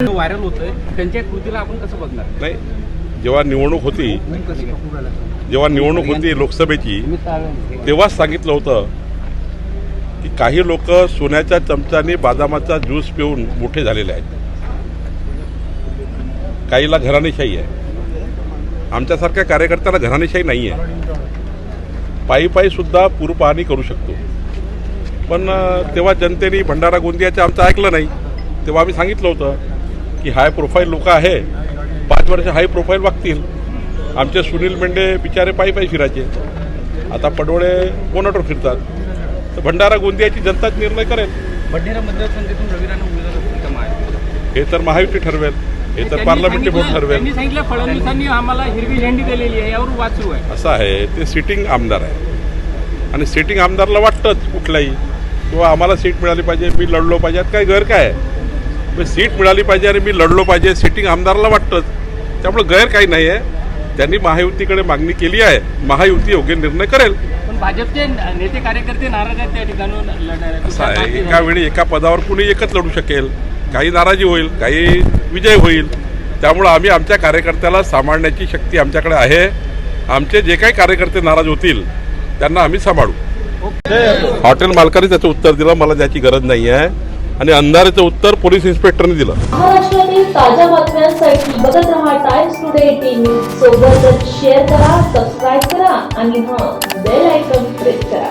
Viral होतंय. त्यांच्या कृतीला आपण कसं बघणार? नाही जेव्हा निवडणूक होती जेव्हा निवडणूक होती लोकसभेची तेव्हाच सांगितलं होतं की काही लोक सोन्याच्या चमच्याने बदामाचा ज्यूस पिऊन मोठे झालेले आहेत. काहीला घराणेशाही आहे. आमच्यासारख्या कार्यकर्त्याला घराणेशाही नाही आहे पायी पायी सुद्धा पूरपाहणी करू शकतो. पण तेव्हा जनतेने भंडारा गोंदियाचं आमचं ऐकलं नाही तेव्हा आम्ही सांगितलं होतं की हाय प्रोफाईल लोक आहे. पाच वर्ष हाय प्रोफाईल वागतील. आमचे सुनील मेंढे बिचारे पायी पायी फिरायचे. आता पडोळे बोनटवर फिरतात? तर भंडारा गोंदियाची जनताच निर्णय करेल. बडनेरा मतदारसंघातून रवी? हे तर महायुती ठरवेल. हे तर वोट सांगितलं- ठरवेल. त्यांनी सांगितलं फडणवीसांनी आम्हाला हिरवी झेंडी दिलेली आहे यावर वाद सुरू आहे. असं आहे. ते सिटिंग आमदार आहे. आणि सिटिंग आमदारला वाटतंच कुठल्याही किंवा आम्हाला सीट मिळाली पाहिजे मी लढलो पाहिजे. काही गैर काय आहे. मग सीट मिळाली पाहिजे आणि मी लढलो पाहिजे सिटिंग आमदारला वाटतंच. त्यामुळे गैर काही नाही आहे. त्यांनी महायुतीकडे मागणी केली आहे. महायुती योग्य निर्णय करेल. भाजपचे नेते कार्यकर्ते नाराज आहेत त्या ठिकाणी लढणार आहेत. असं आहे. एका वेळी एका पदावर कुणी एकच लढू शकेल. काही नाराजी होईल काही विजय होईल. त्यामुळं आम्ही आमच्या कार्यकर्त्याला सांभाळण्याची शक्ती आमच्याकडे आहे. आमचे जे काही कार्यकर्ते नाराज होतील त्यांना आम्ही सांभाळू. हॉटेल मालकाने त्याचं उत्तर दिलं. मला त्याची गरज नाही आहे आणि अंधाराचं उत्तर पोलीस इन्स्पेक्टरने दिलं. महाराष्ट्रातील ताज्या बातम्यांसाठी बघत रहा टाइम्स टुडे टीव्ही सोबतच शेअर करा सबस्क्राईब करा आणि हा बेल आयकॉन प्रेस करा.